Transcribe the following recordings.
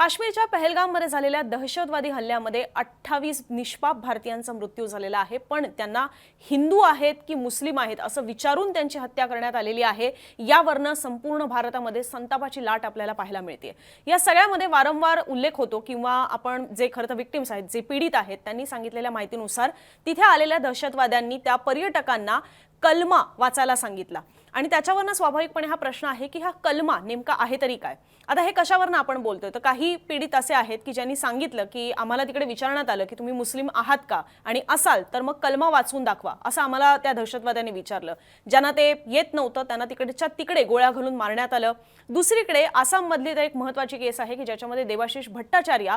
काश्मीरच्या पहलगाममध्ये झालेल्या दहशतवादी हल्ल्यामध्ये अठ्ठावीस निष्पाप भारतीयांचा मृत्यू झालेला आहे. पण त्यांना हिंदू आहेत की मुस्लिम आहेत असं विचारून त्यांची हत्या करण्यात आलेली आहे. यावरनं संपूर्ण भारतामध्ये संतापाची लाट आपल्याला पाहायला मिळते या सगळ्यामध्ये वारंवार उल्लेख होतो किंवा आपण जे खरं तर विक्टिम्स आहेत जे पीडित आहेत त्यांनी सांगितलेल्या माहितीनुसार तिथे आलेल्या दहशतवाद्यांनी त्या पर्यटकांना कलमा वाचायला सांगितला. आणि त्याच्यावरनं स्वाभाविकपणे हा प्रश्न आहे की हा कलमा नेमका आहे तरी काय? आता हे कशावरनं आपण बोलतोय? तर काही पीडित असे आहेत की ज्यांनी सांगितलं की आम्हाला तिकडे विचारण्यात आलं की तुम्ही मुस्लिम आहात का? आणि असाल तर मग कलमा वाचून दाखवा असं आम्हाला त्या दहशतवाद्यांनी विचारलं. ज्यांना ते येत नव्हतं त्यांना तिकडच्या तिकडे गोळ्या घालून मारण्यात आलं. दुसरीकडे आसाममधली तर एक महत्वाची केस आहे की ज्याच्यामध्ये देवाशिष भट्टाचार्य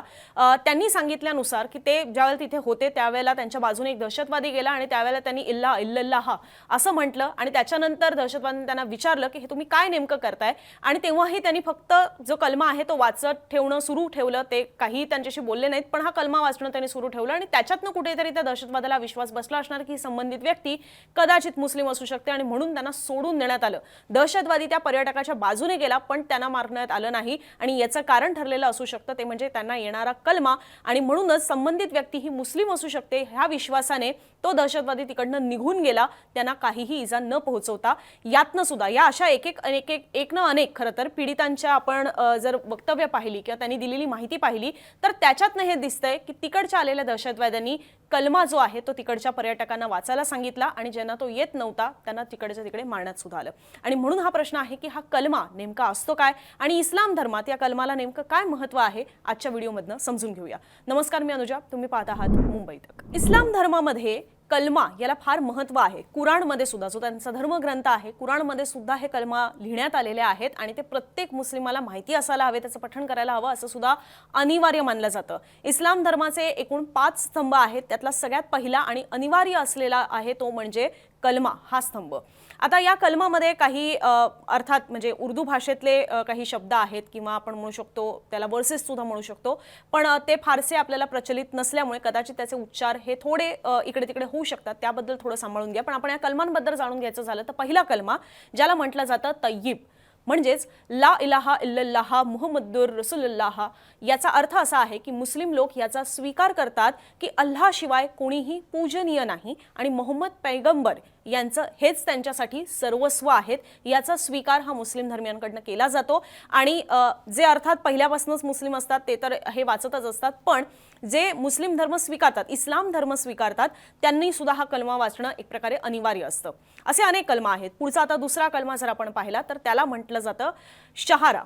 त्यांनी सांगितल्यानुसार की ते ज्यावेळेला तिथे होते त्यावेळेला त्यांच्या बाजूने एक दहशतवादी गेला आणि त्यावेळेला त्यांनी इल्ला इल्लल्लाह असं म्हटलं आणि त्याच्यानंतर दहशतवाद्यांनी त्यांना विचारलं की हे तुम्ही काय नेमकं करताय? आणि तेव्हाही त्यांनी फक्त जो कलमा आहे तो वाचत ठेवणं सुरू ठेवलं. ते काही त्यांच्याशी बोलले नाहीत पण हा कलमा वाचणं त्यांनी सुरू ठेवलं आणि त्याच्यातनं कुठेतरी त्या दहशतवादाला विश्वास बसला असणार की ही संबंधित व्यक्ती कदाचित मुस्लिम असू शकते आणि म्हणून त्यांना सोडून देण्यात आलं. दहशतवादी त्या पर्यटकाच्या बाजूने गेला पण त्यांना मारण्यात आलं नाही आणि याचं कारण ठरलेलं असू शकतं ते म्हणजे त्यांना येणारा कलमा. आणि म्हणूनच संबंधित व्यक्ती ही मुस्लिम असू शकते ह्या विश्वासाने तो दहशतवादी तिकडनं निघून गेला त्यांना काहीही इजा न पोहोचवता. यातनं सुद्धा या अशा एक एक अनेक एक एक ना अनेक खरं तर पीडितांच्या आपण जर वक्तव्य पाहिली किंवा त्यांनी दिलेली माहिती पाहिली तर त्याच्यातनं हे दिसतंय की तिकडच्या आलेल्या दहशतवाद्यांनी कलमा जो आहे तो तिकडच्या पर्यटकांना वाचायला सांगितला आणि ज्यांना तो येत नव्हता त्यांना तिकडच्या तिकडे मारण्यात सुद्धा आलं. आणि म्हणून हा प्रश्न आहे की हा कलमा नेमका असतो काय? आणि इस्लाम धर्मात या कलमाला नेमकं काय महत्त्व आहे? आजच्या व्हिडिओमधनं समजून घेऊया. नमस्कार मी अनुजा. तुम्ही पाहत आहात मुंबई तक. इस्लाम धर्मामध्ये कलमा याला फार महत्त्व आहे. कुराणमध्ये सुद्धा जो त्यांचा धर्मग्रंथ आहे कुराणमध्ये सुद्धा हे कलमा लिहिण्यात आलेले आहेत आणि ते प्रत्येक मुस्लिमाला माहिती असायला हवे त्याचं पठण करायला हवं असं सुद्धा अनिवार्य मानलं जातं. इस्लाम धर्माचे एकूण पाच स्तंभ आहेत त्यातला सगळ्यात पहिला आणि अनिवार्य असलेला आहे तो म्हणजे कलमा हा स्तंभ. आता या कलमामध्ये काही अर्थात म्हणजे उर्दू भाषेतले काही शब्द आहेत किंवा आपण म्हणू शकतो त्याला वर्सेस सुद्धा म्हणू शकतो. पण ते फारसे आपल्याला प्रचलित नसल्यामुळे कदाचित त्याचे उच्चार हे थोडे इकडे तिकडे होऊ शकतात. त्याबद्दल थोडं सांभाळून घ्या. पण आपण या कलमांबद्दल जाणून घ्यायचं झालं तर पहिला कलमा ज्याला म्हटलं जातं तय्यीब. म्हणजेच ला इलाहा इल्लल्लाह मुहम्मदुर रसुल्लाह याचा अर्थ असा आहे की मुस्लिम लोक याचा स्वीकार करतात की अल्लाशिवाय कोणीही पूजनीय नाही आणि मोहम्मद पैगंबर यांचं हेच त्यांच्यासाठी सर्वस्व आहेत याचा स्वीकार हा मुस्लिम धर्मियांकडनं केला जातो. आणि जे अर्थात पहिल्यापासूनच मुस्लिम असतात ते तर हे वाचतच असतात. पण जे मुस्लिम धर्म स्वीकारतात इस्लाम धर्म स्वीकारतात त्यांनी सुद्धा हा कलमा वाचणं एक प्रकारे अनिवार्य असतं. असे अनेक कलमा आहेत. पुढचा आता दुसरा कलमा जर आपण पाहिला तर त्याला म्हटलं जातं शहारा.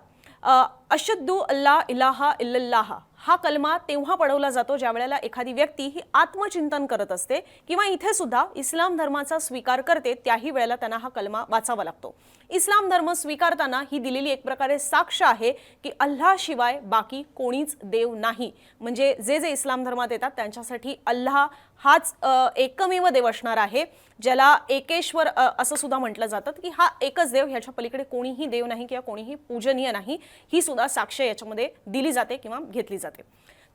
अशद्दू अल्ला इलाहा इल्लल्लाहा. हा कलमा तेव्हा पडवला जातो ज्या वेळेला एखादी व्यक्ती ही आत्मचिंतन करत असते किंवा इथे सुद्धा इस्लाम धर्माचा स्वीकार करते त्याही वेळेला त्यांना हा कलमा वाचावा लागतो. इस्लाम धर्म स्वीकारताना ही दिलेली एक प्रकारे साक्ष आहे की अल्लाशिवाय बाकी कोणीच देव नाही. म्हणजे जे जे इस्लाम धर्मात येतात त्यांच्यासाठी अल्लाह हाच एकमेव देव असणार आहे ज्याला एकेश्वर असं सुद्धा म्हटलं जातं की हा एकच देव ह्याच्या पलीकडे कोणीही देव नाही किंवा कोणीही पूजनीय नाही ही सुद्धा साक्ष याच्यामध्ये दिली जाते किंवा घेतली जाते.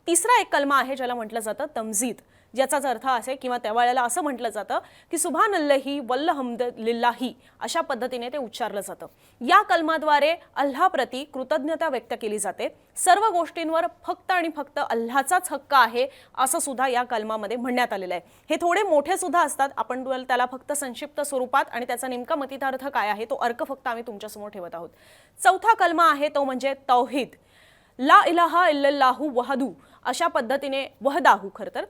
तिसरा एक कलमा आहे ज्याला म्हटलं जातं तमजीद ज्याचाच अर्थ असे किंवा त्या वेळेला असं म्हटलं जातं की सुभान अल्लही वल्ल हमद लिल्लाही अशा पद्धतीने ते उच्चारलं जातं. या कलमाद्वारे अल्लाप्रती कृतज्ञता व्यक्त केली जाते. सर्व गोष्टींवर फक्त आणि फक्त अल्लाचाच हक्क आहे असं सुद्धा या कलमामध्ये म्हणण्यात आलेलं आहे. हे थोडे मोठे सुद्धा असतात. आपण त्याला फक्त संक्षिप्त स्वरूपात आणि त्याचा नेमका मतितार्थ काय आहे तो अर्क फक्त आम्ही तुमच्यासमोर ठेवत आहोत. चौथा कलमा आहे तो म्हणजे तौहीद. ला इलाहा इल्लल्लाहू वहदू अशा पद्धतीने वहदाहू खरं तर.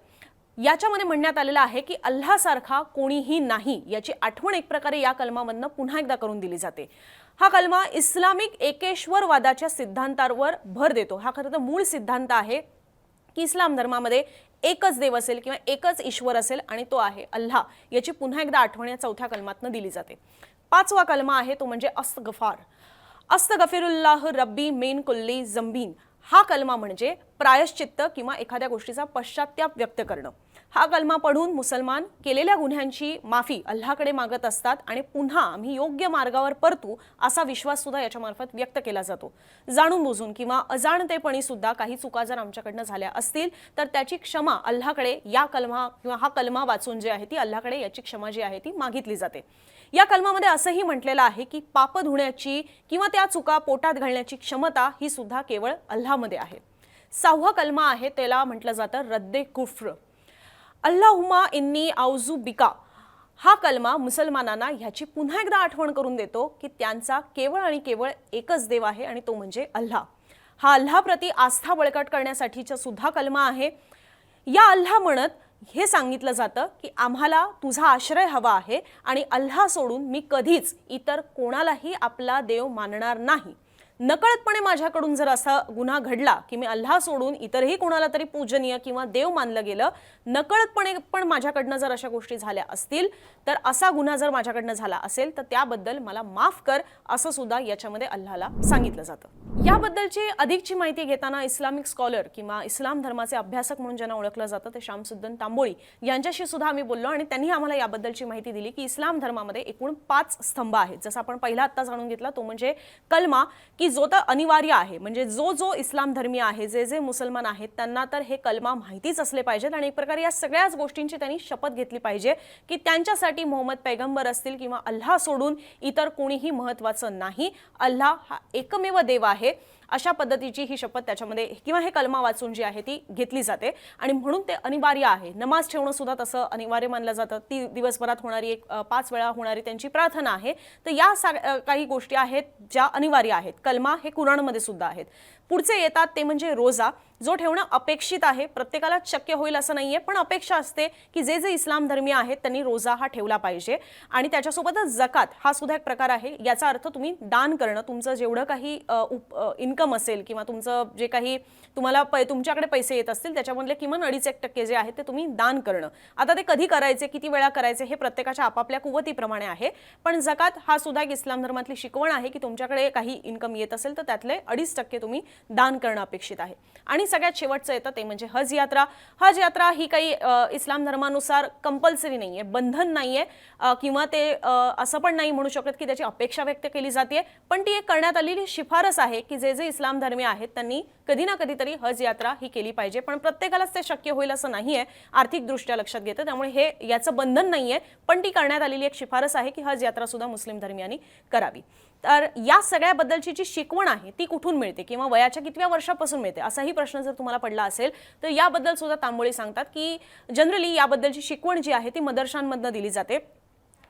याच्यामध्ये म्हणण्यात आलेलं आहे की अल्लासारखा कोणीही नाही याची आठवण एक प्रकारे या कलमामधनं पुन्हा एकदा करून दिली जाते. हा कलमा इस्लामिक एकेश्वरवादाच्या सिद्धांतावर भर देतो. हा खरं तर मूळ सिद्धांत आहे की इस्लाम धर्मामध्ये एकच देव असेल किंवा एकच ईश्वर असेल आणि तो आहे अल्लाह याची पुन्हा एकदा आठवण या चौथ्या कलमातनं दिली जाते. पाचवा कलमा आहे तो म्हणजे अस्तगफार अस्तगफिरुल्लाह रब्बी मेन कुल्ली जंबीन. हा कलमा म्हणजे प्रायश्चित्त किंवा एखाद्या गोष्टीचा पश्चाताप व्यक्त करणं. हा कलमा पढून मुसलमान केलेल्या गुन्ह्यांची माफी अल्लाकडे मागत असतात आणि पुन्हा आम्ही योग्य मार्गावर परतू असा विश्वास सुद्धा याच्यामार्फत व्यक्त केला जातो. जाणून बुजून किंवा अजाणतेपणी सुद्धा काही चुका जर आमच्याकडनं झाल्या असतील तर त्याची क्षमा अल्लाकडे या कलमा किंवा हा कलमा वाचून जी आहे ती अल्लाकडे याची क्षमा जी आहे ती मागितली जाते. या कलमामध्ये असंही म्हटलेलं आहे की पाप धुण्याची किंवा त्या चुका पोटात घालण्याची क्षमता ही सुद्धा केवळ अल्लामध्ये आहे. सहावा कलमा आहे त्याला म्हटलं जातं रद्दे कुफ्र. अल्लाहुमा इन्नी आउजू बिका. हा कलमा मुसलमानांना ह्याची पुन्हा एकदा आठवण करून देतो की त्यांचा केवळ आणि केवळ एकच देव आहे आणि तो म्हणजे अल्लाह. हा अल्लाप्रती आस्था बळकट करण्यासाठीचा सुद्धा कलमा आहे. या अल्लाह म्हणत हे सांगितलं जातं की आम्हाला तुझा आश्रय हवा आहे आणि अल्लाह सोडून मी कधीच इतर कोणालाही आपला देव मानणार नाही. नकळतपणे माझ्याकडून जर असा गुन्हा घडला की मी अल्लाह सोडून इतरही कोणाला तरी पूजनीय किंवा देव मानलं गेलं नकळतपणे पण माझ्याकडनं जर अशा गोष्टी झाल्या असतील तर असा गुन्हा जर माझ्याकडनं झाला असेल तर त्याबद्दल मला माफ कर असं सुद्धा याच्यामध्ये अल्लाहला सांगितलं जातं. याबद्दलची अधिकची माहिती घेताना इस्लामिक स्कॉलर किंवा इस्लाम धर्माचे अभ्यासक म्हणून ज्यांना ओळखलं जातं ते श्यामसुद्दन तांबोळी यांच्याशी सुद्धा आम्ही बोललो आणि त्यांनी आम्हाला याबद्दलची माहिती दिली की इस्लाम धर्मामध्ये एकूण पाच स्तंभ आहेत. जसं आपण पहिला आत्ता जाणून घेतला तो म्हणजे कलमा की जो तर अनिवार्य आहे. म्हणजे जो जो इस्लाम धर्मी आहे जे जे मुसलमान आहेत त्यांना तर हे कलमा माहितीच असले पाहिजेत आणि एक प्रकारे या सगळ्याच गोष्टींची त्यांनी शपथ घेतली पाहिजे की त्यांच्यासाठी मोहम्मद पैगंबर असतील किंवा अल्लाह सोडून इतर कोणीही महत्वाचं नाही. अल्लाह हा एकमेव देव आहे. अशा पद्धतीची ही शपथ त्याच्यामध्ये किंवा हे कलमा वाचून जी आहे ती घेतली जाते. आणि म्हणून ते अनिवार्य आहे. नमाज ठेवणं सुद्धा तसं अनिवार्य मानलं जातं. ती दिवसभरात होणारी एक पाच वेळा होणारी त्यांची प्रार्थना आहे. तर या काही गोष्टी आहेत ज्या अनिवार्य आहेत. कलमा हे कुराणमध्ये सुद्धा आहेत. पुढचे येतात ते म्हणजे रोजा. जो ठेवणं अपेक्षित आहे प्रत्येकाला शक्य होईल असं नाहीये पण अपेक्षा असते की जे जे इस्लाम धर्मीय आहेत त्यांनी रोजा हा ठेवला पाहिजे. आणि त्याच्यासोबतच जकात हा सुद्धा एक प्रकार आहे याचा अर्थ तुम्ही दान करणं तुमचं जेवढं काही इन्कम असेल किंवा तुमचं जे काही तुम्हाला पै तुमच्याकडे पैसे येत असतील त्याच्यामधले किमान अडीच एक टक्के जे आहे ते तुम्ही दान करणं. आता ते कधी करायचे किती वेळा करायचे हे प्रत्येकाच्या आपापल्या कुवतीप्रमाणे आहे पण जकात हा सुद्धा एक इस्लाम धर्मातली शिकवण आहे की तुमच्याकडे काही इन्कम येत असेल तर त्यातले अडीच टक्के तुम्ही दान करणं अपेक्षित आहे. आणि सगळ्यात शेवटचं येतं ते म्हणजे हज यात्रा. हज यात्रा ही काही इस्लाम धर्मानुसार कंपल्सरी नाही आहे बंधन नाही आहे किंवा ते असं पण नाही म्हणू शकत की त्याची अपेक्षा व्यक्त केली जाते. पण ती एक करण्यात आलेली शिफारस आहे की जे जे इस्लाम धर्मीय आहेत त्यांनी कधी ना कधीतरी हज यात्रा ही केली पाहिजे. पण प्रत्येकालाच ते शक्य होईल असं नाही आहे आर्थिकदृष्ट्या लक्षात घेतं. त्यामुळे हे याचं बंधन नाही आहे पण ती करण्यात आलेली एक शिफारस आहे की हज यात्रा सुद्धा मुस्लिम धर्मियांनी करावी. तर या सगळ्याबद्दलची जी शिकवण आहे ती कुठून मिळते किंवा वयाच्या कितव्या वर्षापासून मिळते? असाही प्रश्न जर तुम्हाला पडला असेल तर याबद्दल सुद्धा तांबोळी सांगतात की जनरली याबद्दलची शिकवण जी आहे ती मदरशांमधनं दिली जाते.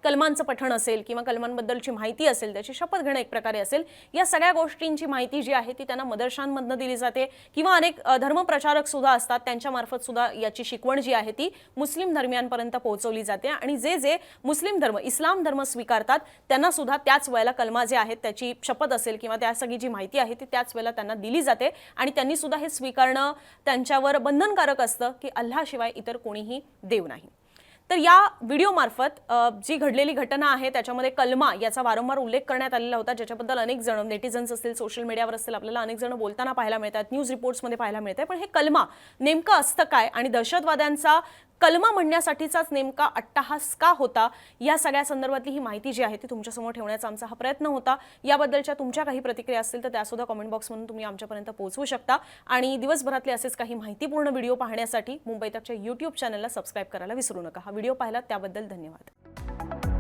कलमांचं पठण असेल किंवा कलमांबद्दलची माहिती असेल त्याची शपथ घेणं एक प्रकारे असेल या सगळ्या गोष्टींची माहिती जी आहे ती त्यांना मदरशांमधनं दिली जाते. किंवा अनेक धर्मप्रचारक सुद्धा असतात त्यांच्यामार्फत सुद्धा याची शिकवण जी आहे ती मुस्लिम धर्मियांपर्यंत पोहोचवली जाते. आणि जे जे मुस्लिम धर्म इस्लाम धर्म स्वीकारतात त्यांना सुद्धा त्याच वेळेला कलमा जे आहेत त्याची शपथ असेल किंवा त्या सगळी जी माहिती आहे ती त्याच वेळेला त्यांना दिली जाते. आणि त्यांनी सुद्धा हे स्वीकारणं त्यांच्यावर बंधनकारक असतं की अल्लाशिवाय इतर कोणीही देव नाही. तर या व्हिडिओमार्फत जी घडलेली घटना आहे त्याच्यामध्ये कलमा याचा वारंवार उल्लेख करण्यात आलेला होता ज्याच्याबद्दल अनेक जण नेटिझन्स असतील सोशल मीडियावर असतील आपल्याला अनेक जण बोलताना पाहायला मिळतात न्यूज रिपोर्ट्समध्ये पाहायला मिळते पण हे कलमा नेमकं असतं काय? आणि दहशतवाद्यांचा कलमा म्हणण्यासाठीचाच नेमका अट्टाहास का होता? या सगळ्या संदर्भातली ही माहिती जी आहे ती तुमच्यासमोर ठेवण्याचा आमचा हा प्रयत्न होता. याबद्दलच्या तुमच्या काही प्रतिक्रिया असतील तर त्यासुद्धा कॉमेंट बॉक्समधून तुम्ही आमच्यापर्यंत पोहोचवू शकता. आणि दिवसभरातले असेच काही माहितीपूर्ण व्हिडिओ पाहण्यासाठी मुंबई तकच्या यूट्यूब चॅनलला सबस्क्राईब करायला विसरू नका. हा व्हिडिओ पाहिला त्याबद्दल धन्यवाद.